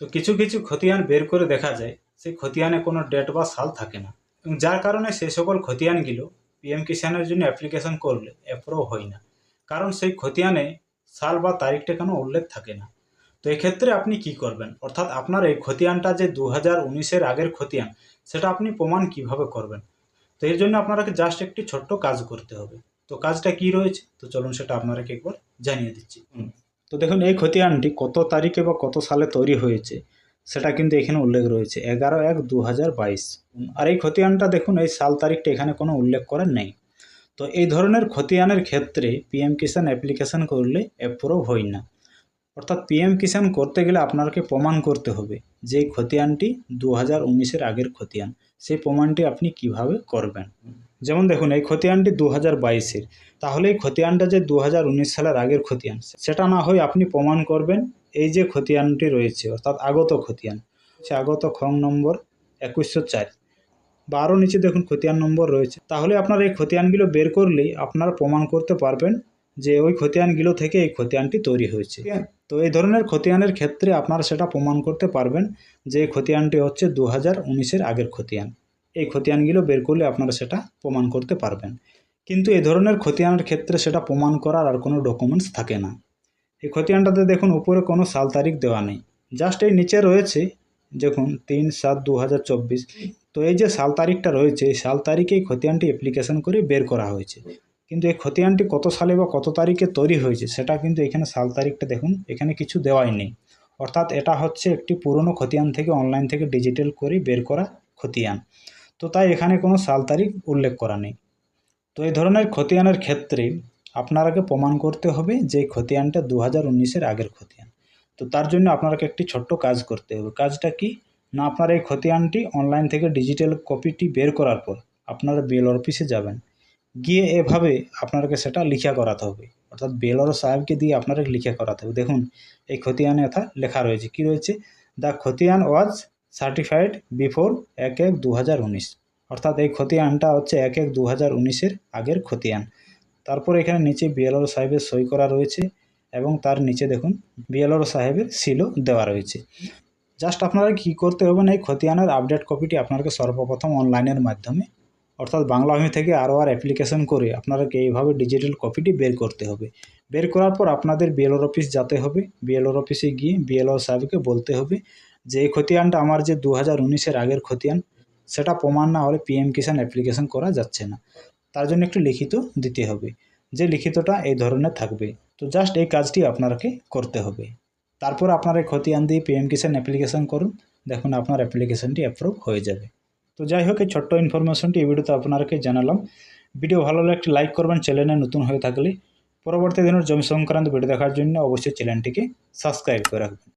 তো কিছু কিছু খতিয়ান বের করে দেখা যায়, সেই খতিয়ানে কোনো ডেট বা সাল থাকে না। এবং যার কারণে সেই সকল খতিয়ানগুলো পিএম কিষাণের জন্য অ্যাপ্লিকেশন করলে অ্যাপ্রুভ হয় না। কারণ সেই খতিয়ানে সাল বা তারিখটা কোনো উল্লেখ থাকে না। তো এক্ষেত্রে আপনি কি করবেন? অর্থাৎ আপনার এই খতিয়ানটা যে দু হাজার উনিশের আগের খতিয়ান, সেটা আপনি প্রমাণ কীভাবে করবেন? তো এর জন্য আপনাকে জাস্ট একটি ছোট্ট কাজ করতে হবে। তো কাজটা কি রয়েছে? তো চলুন সেটা আপনাকে একবার জানিয়ে দিচ্ছি। তো দেখুন, এই খতিয়ানটি কত তারিখে বা কত সালে তৈরি হয়েছে সেটা কিন্তু এখানে উল্লেখ রয়েছে। এগারো এক দু আর এই খতিয়ানটা দেখুন, এই সাল তারিখটা এখানে কোনো উল্লেখ করা নেই। তো এই ধরনের খতিয়ানের ক্ষেত্রে পিএম কিষাণ অ্যাপ্লিকেশন করলে অ্যাপ্রুভ হয় না। অর্থাৎ পিএম কিষাণ করতে গেলে আপনাকে প্রমাণ করতে হবে যে খতিয়ানটি দু হাজার আগের খতিয়ান। সেই প্রমাণটি আপনি কীভাবে করবেন? যেমন দেখুন, এই খতিয়ানটি দু হাজার বাইশের। তাহলে এই খতিয়ানটা যে দু হাজার উনিশ সালের আগের খতিয়ান, সেটা না হয় আপনি প্রমাণ করবেন এই যে খতিয়ানটি রয়েছে, অর্থাৎ আগত খতিয়ান, সে আগত খং নম্বর একুশশো চার। বারো নিচে দেখুন খতিয়ান নম্বর রয়েছে। তাহলে আপনার এই খতিয়ানগুলো বের করলেই আপনারা প্রমাণ করতে পারবেন যে ওই খতিয়ানগুলো থেকে এই খতিয়ানটি তৈরি হয়েছে। তো এই ধরনের খতিয়ানের ক্ষেত্রে আপনারা সেটা প্রমাণ করতে পারবেন যে এই খতিয়ানটি হচ্ছে দু হাজার উনিশের আগের খতিয়ান। এই খতিয়ানগুলো বের করলে আপনারা সেটা প্রমাণ করতে পারবেন। কিন্তু এই ধরনের খতিয়ানের ক্ষেত্রে সেটা প্রমাণ করার আর কোনো ডকুমেন্টস থাকে না। এই খতিয়ানটাতে দেখুন, উপরে কোনো সাল তারিখ দেওয়া নেই। জাস্ট এই নিচে রয়েছে, দেখুন, তিন সাত দু তো এই যে সাল তারিখটা রয়েছে, এই সাল তারিখে এই খতিয়ানটি অ্যাপ্লিকেশন করে বের করা হয়েছে। কিন্তু এই খতিয়ানটি কত সালে বা কত তারিখে তৈরি হয়েছে, সেটা কিন্তু এখানে সাল তারিখটা দেখুন, এখানে কিছু দেওয়াই নেই। অর্থাৎ এটা হচ্ছে একটি পুরনো খতিয়ান থেকে অনলাইন থেকে ডিজিটাল করে বের করা খতিয়ান তো তাই এখানে কোনো সাল তারিখ উল্লেখ করা নেই। তো এই ধরনের খতিয়ানের ক্ষেত্রে আপনারাকে প্রমাণ করতে হবে যে খতিয়ানটা দু হাজার উনিশের আগের খতিয়ান। তো তার জন্য আপনাকে একটি ছোট্ট কাজ করতে হবে। কাজটা কি? না, আপনার এই খতিয়ানটি অনলাইন থেকে ডিজিটাল কপিটি বের করার পর আপনারা বিএল অফিসে যাবেন। গিয়ে এভাবে আপনাকে সেটা লিখা করাতে হবে। অর্থাৎ বেলর সাহেবকে দিয়ে আপনাকে লিখে করাতে হবে। দেখুন, এই খতিয়ানে অর্থাৎ লেখা রয়েছে। কি রয়েছে? দ্য খতিয়ান ওয়াজ সার্টিফাইড বিফোর এক এক দু অর্থাৎ এই খতিয়ানটা হচ্ছে এক এক দু হাজার আগের খতিয়ান তারপর এখানে নিচে বিএলওর সাহেবের সই করা রয়েছে এবং তার নিচে দেখুন বিএলওর সাহেবের সিলও দেওয়া রয়েছে। জাস্ট আপনারা কী করতে হবে না, এই খতিয়ানের আপডেট কপিটি আপনাকে সর্বপ্রথম অনলাইনের মাধ্যমে, অর্থাৎ বাংলা ভূমি থেকে আরও আর অ্যাপ্লিকেশন করে আপনাদেরকে এইভাবে ডিজিটাল কপিটি বের করতে হবে। বের করার পর আপনাদের বিএলওর অফিস যেতে হবে বিএলওর অফিসে গিয়ে বিএলও সাহেবকে বলতে হবে যে এই খতিয়ানটা আমার যে দু হাজার উনিশের আগের খতিয়ান, সেটা প্রমাণ না হলে পিএম কিষাণ অ্যাপ্লিকেশন করা যাচ্ছে না। তার জন্য একটু লিখিত দিতে হবে, যে লিখিতটা এই ধরনের থাকবে। তো জাস্ট এই কাজটি আপনাকে করতে হবে। তারপর আপনার এই খতিয়ান দিয়ে পিএম কিষাণ অ্যাপ্লিকেশন করুন, দেখুন আপনার অ্যাপ্লিকেশনটি অ্যাপ্রুভ হয়ে যাবে। তো যাই হোক, এই ছোট্ট ইনফরমেশনটি এই ভিডিওতে আপনাকে জানালাম। ভিডিও ভালো লাগলে একটি লাইক করবেন চ্যানেলে নতুন হয়ে থাকলে। পরবর্তী দিনের জমি সংক্রান্ত ভিডিও দেখার জন্য অবশ্যই চ্যানেলটিকে সাবস্ক্রাইব করে রাখবেন।